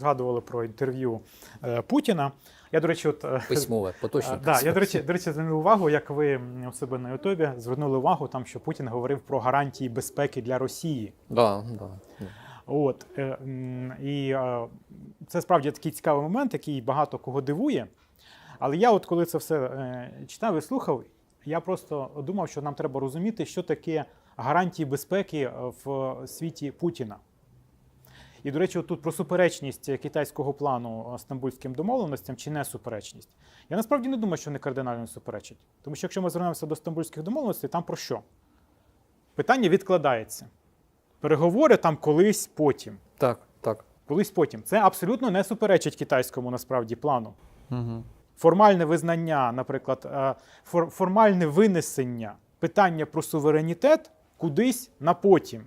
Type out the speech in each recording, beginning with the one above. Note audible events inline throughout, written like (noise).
згадували про інтерв'ю е, Путіна. Я, до речі, от е, Письмове, (laughs) поточне. Е, Да, я, до речі, до речі, звернув увагу, як ви у себе на Ютубі звернули увагу, там, що Путін говорив про гарантії безпеки для Росії. Да, да. От, е, і е, це справді такий цікавий момент, який багато кого дивує. Але я, от коли це все е, читав і слухав, я просто думав, що нам треба розуміти, що таке гарантії безпеки в світі Путіна. І, до речі, от тут про суперечність китайського плану е, стамбульським домовленостям чи не суперечність. Я насправді не думаю, що вони кардинально суперечать. Тому що якщо ми звернемося до стамбульських домовленостей, там про що? Питання відкладається. Переговори там колись потім. Так, так. Колись потім. Це абсолютно не суперечить китайському насправді плану. Угу. Формальне визнання, наприклад, е, фор- формальне винесення питання про суверенітет кудись на потім.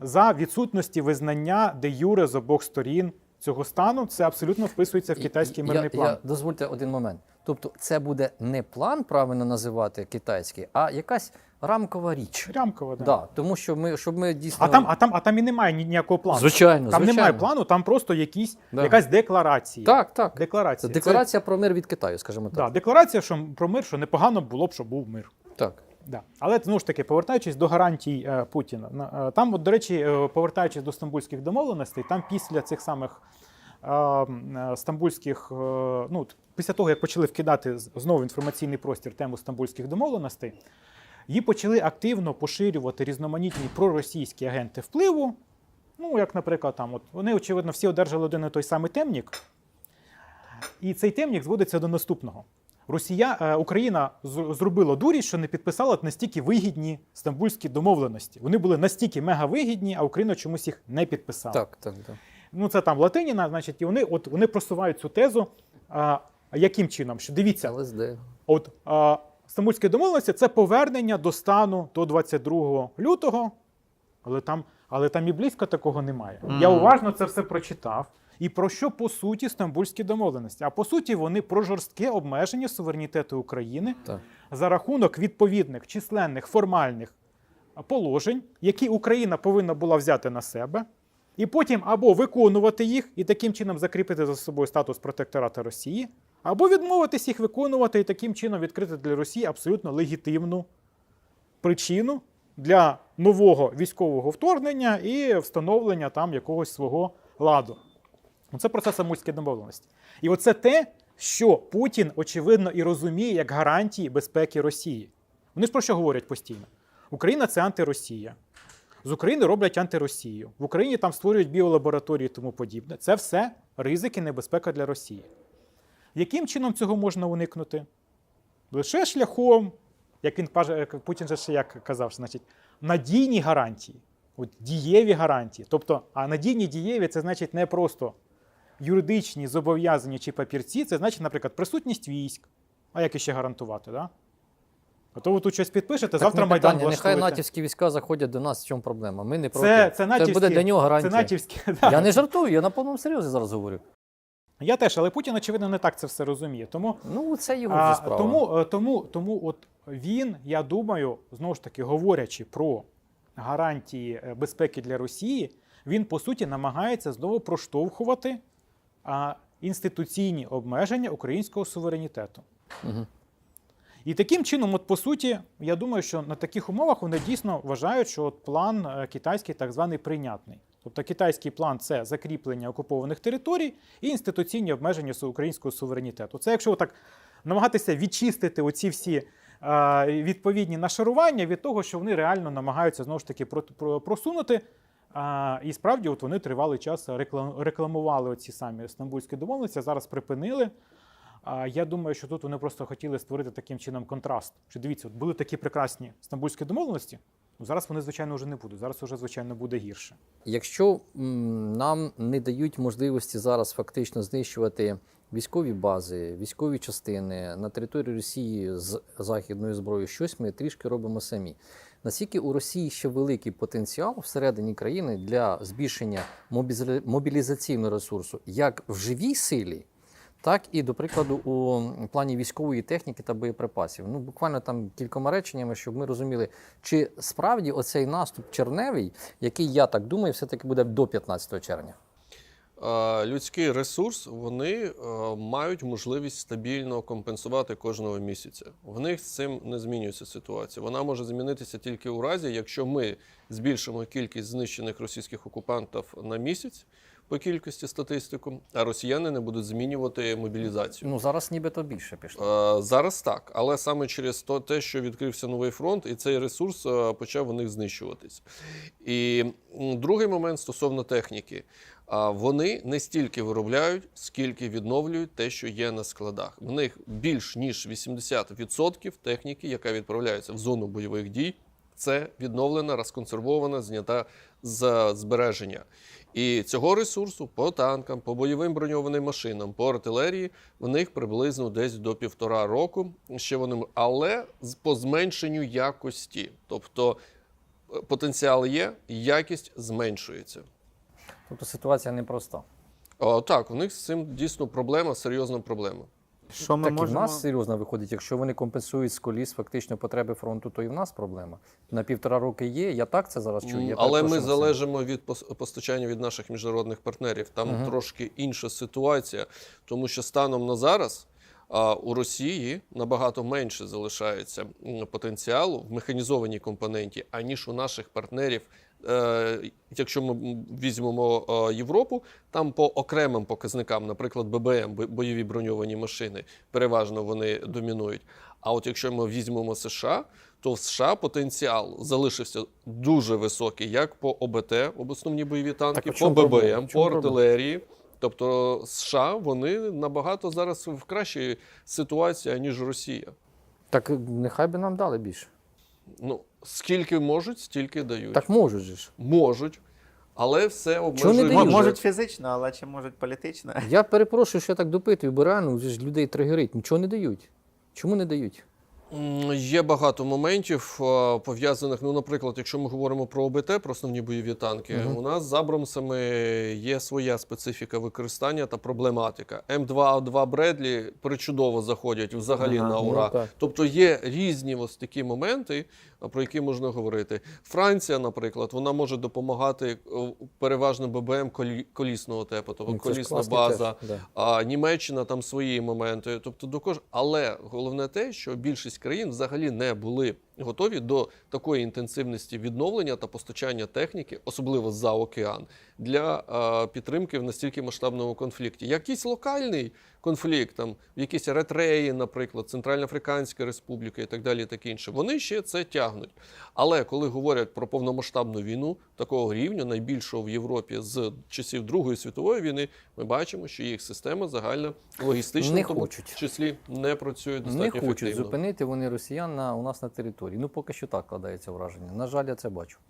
За відсутності визнання де юре з обох сторін цього стану, це абсолютно вписується в китайський мирний я, план. Я, дозвольте один момент. Тобто, це буде не план правильно називати китайський, а якась рамкова річ. Рямкова, да. Да, тому що ми, щоб ми дійсно. А там, а там, а там і немає ніякого плану. Звичайно, там звичайно. немає плану, там просто якісь, Да. якась декларація. Так, так. Це Декларація. декларація про мир від Китаю, скажімо так. да, декларація що, про мир, що непогано було б, щоб був мир. Так. Да. Але знову ж таки, повертаючись до гарантій е, Путіна, на- е, там, от, до речі, е, повертаючись до стамбульських домовленостей, там після цих самих стамбульських, ну, після того, як почали вкидати знову інформаційний простір тему стамбульських домовленостей, її почали активно поширювати різноманітні проросійські агенти впливу. Ну, як, наприклад, там, от, вони, очевидно, всі одержали один і той самий темнік. І цей темнік зводиться до наступного. Росія, е, Україна з- зробила дурість, що не підписала настільки вигідні стамбульські домовленості. Вони були настільки мегавигідні, а Україна чомусь їх не підписала. Так, так, так. Ну це там Латиніна, значить, і вони от вони просувають цю тезу. А, яким чином? Що дивіться, ЛСД. от а, стамбульські домовленості це повернення до стану до 22 лютого, але там, але там і близько такого немає. Я уважно це все прочитав. І про що по суті стамбульські домовленості? А по суті, вони про жорстке обмеження суверенітету України Так. за рахунок відповідних численних формальних положень, які Україна повинна була взяти на себе, і потім або виконувати їх і таким чином закріпити за собою статус протектората Росії, або відмовитись їх виконувати і таким чином відкрити для Росії абсолютно легітимну причину для нового військового вторгнення і встановлення там якогось свого ладу. Ну, Це процес Амульської домовленості. І оце те, що Путін, очевидно, і розуміє як гарантії безпеки Росії. Вони ж про що говорять постійно? Україна це антиросія. З України роблять антиросію. В Україні там створюють біолабораторії і тому подібне. Це все ризики, небезпека для Росії. Яким чином цього можна уникнути? Лише шляхом, як він каже, Путін же ще як казав, значить, надійні гарантії, от дієві гарантії. Тобто, а надійні дієві це значить не просто юридичні зобов'язання чи папірці, це значить, наприклад, присутність військ. А як іще гарантувати? Да? А то ви тут щось підпишете, завтра не Майдан питання. Нехай натівські війська заходять до нас. В чому проблема? Ми не проти. Це, це, натівські, буде для нього гарантія. Це натівські, (laughs) да. Я не жартую, я на повному серйозі зараз говорю. Я теж, але Путін, очевидно, не так це все розуміє. Тому Ну, це його вже справа. тому, е, тому, тому от він, я думаю, знову ж таки, говорячи про гарантії е, безпеки для Росії, він по суті намагається знову проштовхувати а, інституційні обмеження українського суверенітету. Мгм. І таким чином, от по суті, я думаю, що на таких умовах вони дійсно вважають, що от план е, китайський так званий прийнятний. Тобто китайський план це закріплення окупованих територій і інституційні обмеження українського суверенітету. Це якщо так намагатися відчистити оці всі е, відповідні нашарування від того, що вони реально намагаються знову ж таки про- про- просунути. І справді, от вони тривалий час реклам- рекламували оці самі стамбульські домовленості, зараз припинили. А я думаю, що тут вони просто хотіли створити таким чином контраст. Що дивіться, от були такі прекрасні стамбульські домовленості. Ну зараз вони, звичайно, вже не будуть. Зараз вже, звичайно, буде гірше. Якщо нам не дають можливості зараз фактично знищувати військові бази, військові частини на території Росії з західною зброєю, щось ми трішки робимо самі. Наскільки у Росії ще великий потенціал всередині країни для збільшення мобілізаційного ресурсу, як в живій силі, так і, до прикладу, у плані військової техніки та боєприпасів. Ну, буквально там кількома реченнями, щоб ми розуміли, чи справді оцей наступ черневий, який я так думаю, все-таки буде до 15 червня. Е, людський ресурс вони е, мають можливість стабільно компенсувати кожного місяця. В них з цим не змінюється ситуація. Вона може змінитися тільки у разі, якщо ми збільшимо кількість знищених російських окупантів на місяць по кількості статистику, а росіяни не будуть змінювати мобілізацію. Ну зараз нібито більше пішло. Е, Зараз так, але саме через то, те, що відкрився новий фронт, і цей ресурс почав у них знищуватись. І другий момент стосовно техніки. Вони не стільки виробляють, скільки відновлюють те, що є на складах. В них більш ніж 80% техніки, яка відправляється в зону бойових дій, це відновлена, розконсервована, знята з збереження. І цього ресурсу по танкам, по бойовим броньованим машинам, по артилерії в них приблизно десь до півтора року. Ще вони, але по зменшенню якості. Тобто е, потенціал є, якість зменшується. Тобто ситуація непроста. О, так, у них з цим дійсно проблема, серйозна проблема. Що ми так і в нас серйозно виходить, якщо вони компенсують з коліс фактично потреби фронту, то і в нас проблема. На півтора роки є. Я так це зараз чую. Я Але ми залежимо від постачання від наших міжнародних партнерів. Там Мгм. трошки інша ситуація, тому що станом на зараз а, у Росії набагато менше залишається потенціалу в механізованій компоненті, аніж у наших партнерів. Е, Якщо ми візьмемо е, Європу, там по окремим показникам, наприклад, ББМ, бойові броньовані машини, переважно вони домінують. А от якщо ми візьмемо США, то в США потенціал залишився дуже високий, як по ОБТ, об основні бойові танки, Так, по? ББМ, по артилерії. Тобто США вони набагато зараз в кращій ситуації, ніж Росія. Так нехай би нам дали більше. Ну скільки можуть, стільки дають. Так можуть же ж. Можуть, але все дають? Можуть фізично, але чи можуть політично? Я перепрошую, що я так допитую, бо реально вже ж людей тригерить. Нічого не дають. Чому не дають? Є багато моментів пов'язаних. Ну, наприклад, якщо ми говоримо про ОБТ, про основні бойові танки, Мгм. у нас з Абрамсами є своя специфіка використання та проблематика. М2А2 Бредлі причудово заходять взагалі Ага, на ну, ура. так. тобто є різні ось такі моменти, про які можна говорити. Франція, наприклад, вона може допомагати е, переважно ББМ колісного типу, тобто колісна база. теж, да. А Німеччина там свої моменти. Тобто до кож... Але головне те, що більшість країн взагалі не були готові до такої інтенсивності відновлення та постачання техніки, особливо за океан, для підтримки в настільки масштабному конфлікті. Якийсь локальний конфлікт, там в якісь ретреї, наприклад, Центральноафриканська Республіка і так далі, і таке інше. Вони ще це тягнуть. Але коли говорять про повномасштабну війну такого рівня, найбільшого в Європі з часів Другої світової війни, ми бачимо, що їх система загальна логістична Не в тому хочуть. числі не працює достатньо Не хочуть ефективно. зупинити вони росіян на, у нас на території. Ну поки що так кладається враження. На жаль, я це бачу.